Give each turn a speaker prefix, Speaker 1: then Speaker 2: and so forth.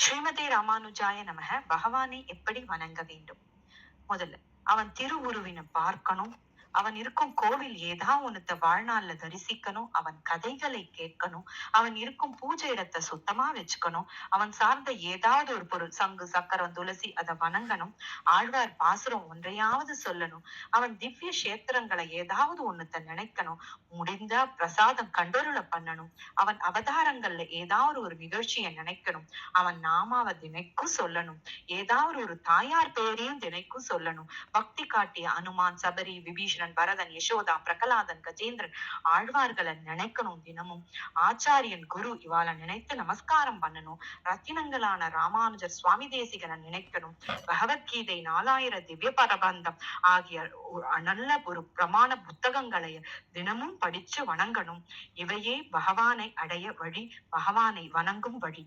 Speaker 1: ஸ்ரீமதி ராமானுஜாய நமக. பகவானை எப்படி வணங்க வேண்டும்? முதல்ல அவன் திருவுருவினை பார்க்கணும். அவன் இருக்கும் கோவில் ஏதா ஒன்னத்த வாழ்நாள்ல தரிசிக்கணும் அவன் கதைகளை கேட்கணும் அவன் இருக்கும் பூஜை இடத்தை சுத்தமா வச்சுக்கணும் அவன் சார்ந்த ஏதாவது ஒரு பொருள் சங்கு சக்கரம் துளசி அதை வணங்கணும் ஆழ்வார் பாசுரம் ஒன்றையாவது சொல்லணும் அவன் திவ்ய கஷேத்திரங்களை ஏதாவது ஒன்னத்தை நினைக்கணும் முடிந்தா பிரசாதம் கண்டொருள பண்ணணும் அவன் அவதாரங்கள்ல ஏதாவது ஒரு நிகழ்ச்சியை நினைக்கணும் அவன் நாமாவை தினைக்கும் சொல்லணும் ஏதாவது ஒரு தாயார் பெயரையும் தினைக்கும் சொல்லணும் பக்தி காட்டிய அனுமான் சபரி விபீஷன் கிருஷ்ணன் பரதன் யசோதா பிரகலாதன் கஜேந்திரன் ஆழ்வார்களை நினைக்கணும் தினமும். ஆச்சாரியன் குரு இவாளை நினைத்து நமஸ்காரம் பண்ணணும். ரத்தினங்களான ராமானுஜர் சுவாமி தேசிகனை நினைக்கணும். பகவத்கீதை நாலாயிர திவ்ய பரபந்தம் ஆகிய நல்ல ஒரு பிரமாண புத்தகங்களை தினமும் படிச்சு வணங்கணும். இவையே பகவானை அடைய வழி பகவானை வணங்கும் வழி.